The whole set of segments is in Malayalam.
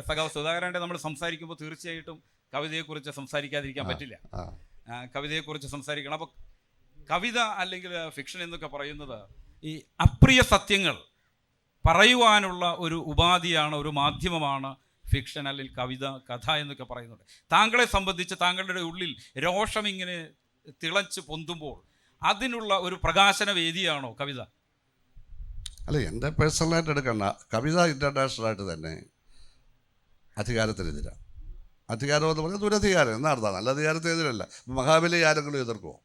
സഖാവ് സുധാകരന്റെ നമ്മൾ സംസാരിക്കുമ്പോൾ തീർച്ചയായിട്ടും കവിതയെക്കുറിച്ച് സംസാരിക്കാതിരിക്കാൻ പറ്റില്ല. കവിതയെക്കുറിച്ച് സംസാരിക്കണം. അപ്പോൾ കവിത അല്ലെങ്കിൽ ഫിക്ഷൻ എന്നൊക്കെ പറയുന്നത് ഈ അപ്രിയ സത്യങ്ങൾ പറയുവാനുള്ള ഒരു ഉപാധിയാണ് ഒരു മാധ്യമമാണ് ഫിക്ഷൻ അല്ലെങ്കിൽ കവിത കഥ എന്നൊക്കെ പറയുന്നുണ്ട് താങ്കളെ സംബന്ധിച്ച് താങ്കളുടെ ഉള്ളിൽ രോഷം ഇങ്ങനെ തിളച്ച് പൊന്തുമ്പോൾ അതിനുള്ള ഒരു പ്രകാശന വേദിയാണോ കവിത? അല്ല എന്റെ പേഴ്സണലായിട്ട് എടുക്കണ്ട. കവിത ഇന്റർനാഷണലായിട്ട് തന്നെ അധികാരത്തിനെതിരാണ് അധികാരം എന്ന് പറഞ്ഞാൽ ദുരധികാരം. എന്നർത്ഥം നല്ല അധികാരത്തെ അധികാരത്തിനെതിരല്ല മഹാബലി ആരെങ്കിലും എതിർക്കുമോ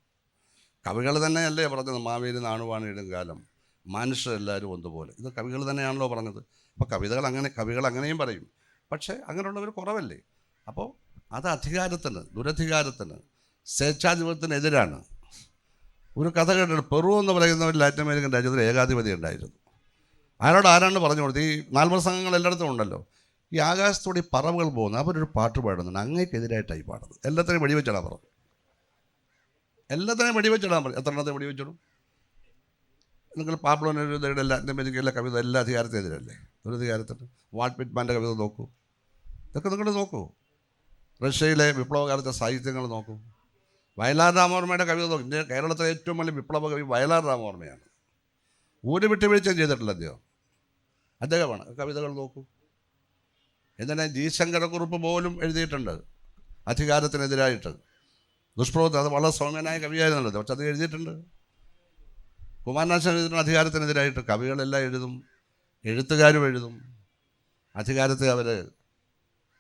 കവികൾ തന്നെയല്ലേ പറഞ്ഞത്? മാവേലി നാണുവാണിയിടും കാലം. മനുഷ്യരെല്ലാവരും ഒന്നുപോലെ. ഇത് കവികൾ തന്നെയാണല്ലോ പറഞ്ഞത്. അപ്പോൾ കവിതകൾ അങ്ങനെ കവികൾ അങ്ങനെയും പറയും. പക്ഷേ അങ്ങനെയുള്ളവർ കുറവല്ലേ? അപ്പോൾ അത് അധികാരത്തിന് ദുരധികാരത്തിന് സ്വേച്ഛാധിപത്യത്തിനെതിരാണ്. ഒരു കഥ കേട്ടിട്ട് പെറു എന്ന് പറയുന്ന ഒരു ലാറ്റിൻ അമേരിക്കൻ രാജ്യത്തിൽ ഏകാധിപതി ഉണ്ടായിരുന്നു. ആരോട് ആരാണ് പറഞ്ഞു ഈ നാൽപ്പത് സംഘങ്ങൾ എല്ലായിടത്തും ഉണ്ടല്ലോ. ഈ ആകാശത്തോടെ ഈ പറവുകൾ പോകുന്നു. അവരൊരു പാട്ട് പാടുന്നുണ്ട്. അങ്ങേക്കെതിരായിട്ടായി പാടുന്നത്. എല്ലാത്തിനെയും വെടിവെച്ചിടാൻ പറഞ്ഞു എല്ലാത്തിനെയും വെടിവെച്ചിടാൻ പറഞ്ഞു എത്ര എണ്ണത്തെ വെടിവെച്ചിടും നിങ്ങൾ പാബ്ലോനയുടെ എല്ലാ അമേരിക്കയിലെ കവിത എല്ലാ അധികാരത്തിനെതിരല്ലേ? ഒരു അധികാരത്തിന് വാട്ട് പിറ്റ്മാന്റെ കവിത നോക്കൂ. ഇതൊക്കെ നിങ്ങൾ നോക്കൂ. റഷ്യയിലെ വിപ്ലവകാലത്തെ സാഹിത്യങ്ങൾ നോക്കൂ. വയലാർ രാമവർമ്മയുടെ കവിത നോക്കും. ഇന്ത്യ കേരളത്തിലെ ഏറ്റവും വലിയ വിപ്ലവ കവി വയലാർ രാമവർമ്മയാണ്. ഒരു വിട്ടുവീഴ്ചയും ചെയ്തിട്ടില്ല അദ്ദേഹം. അദ്ദേഹമാണ് കവിതകൾ നോക്കൂ. എന്തിനാ ജി ശങ്കരക്കുറുപ്പ് പോലും എഴുതിയിട്ടുണ്ട്. അധികാരത്തിനെതിരായിട്ട്. ദുഷ്പ്രവൃത്തി അത് വളരെ സൗമ്യനായ കവിയായിരുന്നല്ലോ. പക്ഷെ അത് എഴുതിയിട്ടുണ്ട്. കുമാരനാശൻ എഴുതിയിട്ടുണ്ട് അധികാരത്തിനെതിരായിട്ട്. കവികളെല്ലാം എഴുതും. എഴുത്തുകാരും എഴുതും. അധികാരത്തെ അവർ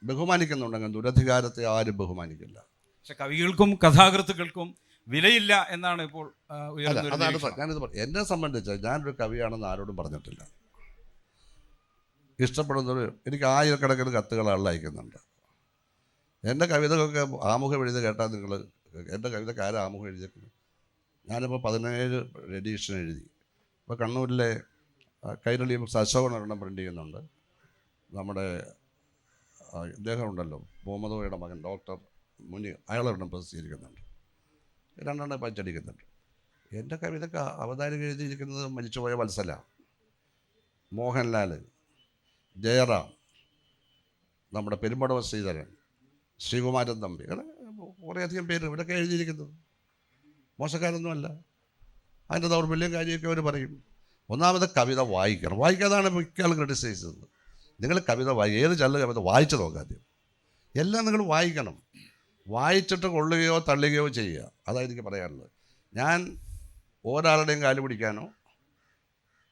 ബഹുമാനിക്കുന്നുണ്ടെങ്കിൽ ദുരധികാരത്തെ ആരും ബഹുമാനിക്കില്ല. പക്ഷെ കവികൾക്കും കഥാകൃത്തുക്കൾക്കും വിലയില്ല എന്നാണ് ഇപ്പോൾ ആ, അല്ല ഉയർന്ന ഒരു അതാണ് നിരീക്ഷണം. സ- ഞാനിത് എന്നെ സംബന്ധിച്ച് ഞാനൊരു കവിയാണെന്ന് ആരോടും പറഞ്ഞിട്ടില്ല. ഇഷ്ടപ്പെടുന്നവർ എനിക്ക് ആയിരക്കണക്കിന് കത്തുകൾ അയക്കുന്നുണ്ട്. എന്റെ കവിതകളൊക്കെ ആമുഖം എഴുതി കേട്ടാൽ നിങ്ങൾ എന്റെ കവിതക്കാര ആമുഖം എഴുതിയേക്കുന്നത് ഞാനിപ്പോൾ പതിനേഴ് എഡീഷൻ എഴുതി. ഇപ്പോൾ കണ്ണൂരിലെ കൈരളി അശോകൻ ഒരെണ്ണം പ്രിന്റ് ചെയ്യുന്നുണ്ട്. നമ്മുടെ ഇദ്ദേഹം ഉണ്ടല്ലോ മുഹമ്മദ് മകൻ ഡോക്ടർ മുനി അയാളൊരെണ്ണം പ്രസിദ്ധീകരിക്കുന്നുണ്ട്. രണ്ടെണ്ണം പച്ചടിക്കുന്നുണ്ട്. എന്റെ കവിതയ്ക്ക് അവതാരിക എഴുതിയിരിക്കുന്നത് മരിച്ചുപോയ വത്സല മോഹൻലാൽ ജയറാം നമ്മുടെ പെരുമ്പടവ ശ്രീധരൻ ശ്രീകുമാരൻ തമ്പി കുറേയധികം പേര് ഇവരൊക്കെ എഴുതിയിരിക്കുന്നത്. മോശക്കാരൊന്നുമല്ല. അതിന്റെ ദൗർബല്യം കാര്യമൊക്കെ അവർ പറയും. ഒന്നാമത് കവിത വായിക്കണം. വായിക്കാതാണ് മിക്ക ആൾ ക്രിട്ടിസൈസ് ചെയ്യുന്നത്. നിങ്ങൾ കവിത വായി ഏത് ചല്ല കവിത വായിച്ചു നോക്കാദ്യം എല്ലാം നിങ്ങൾ വായിക്കണം. വായിച്ചിട്ട് കൊള്ളുകയോ തള്ളുകയോ ചെയ്യുക. അതാണ് എനിക്ക് പറയാനുള്ളത്. ഞാൻ ഒരാളുടെയും കാൽ പിടിക്കാനോ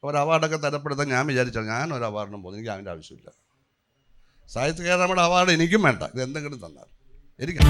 ഒരു അവാർഡൊക്കെ തരപ്പെടുത്താൻ ഞാൻ വിചാരിച്ചാൽ ഞാൻ ഒരു അവാർഡിനും പോകുന്നു. എനിക്ക് അതിന്റെ ആവശ്യമില്ല. സാഹിത്യ കേരളയുടെ അവാർഡ് എനിക്കും വേണ്ട. ഇത് എന്തെങ്കിലും തന്നാൽ. എനിക്ക്